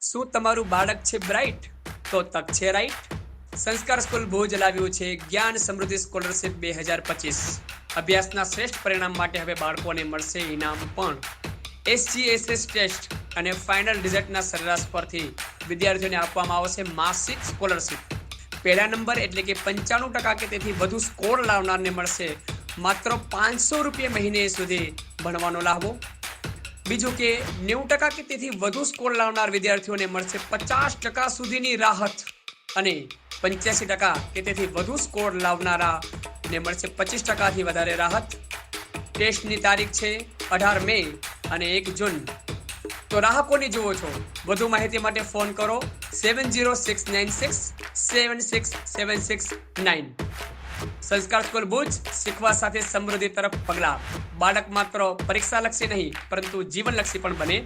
શું તમારું બાળક છે બ્રાઇટ તો તક છે રાઈટ સંસ્કાર સ્કૂલ ભુજ લાવ્યું છે જ્ઞાન સમૃદ્ધિ સ્કોલરશિપ બે હજાર પચીસ. અભ્યાસના શ્રેષ્ઠ પરિણામ માટે હવે બાળકોને મળશે ઇનામ પણ. એસજીએસએસ ટેસ્ટ અને ફાઇનલ રિઝલ્ટના સરેરાશ પરથી વિદ્યાર્થીઓને આપવામાં આવશે માસિક સ્કોલરશિપ. પહેલા નંબર એટલે કે પંચાણું ટકા કે તેથી વધુ સ્કોર લાવનારને મળશે માત્ર પાંચસો રૂપિયા મહિને સુધી ભણવાનો લાભો. બીજું કે નેવું ટકા કે તેથી વધુ સ્કોર લાવનાર વિદ્યાર્થીઓને મળશે પચાસ ટકા સુધીની રાહત અને પંચ્યાસી ટકા કે તેથી વધુ સ્કોર લાવનારાને મળશે પચીસ ટકાથી વધારે રાહત. ટેસ્ટની તારીખ છે અઢાર મે અને એક જૂન. તો રાહકોની જુઓ છો, વધુ માહિતી માટે ફોન કરો seven zero six nine six, seven six seven six nine. Sanskar school Bhuj શીખવા સાથે સમૃદ્ધિ તરફ પગલા. બાળક માત્ર પરીક્ષાલક્ષી નહીં, પરંતુ જીવનલક્ષી પણ બને.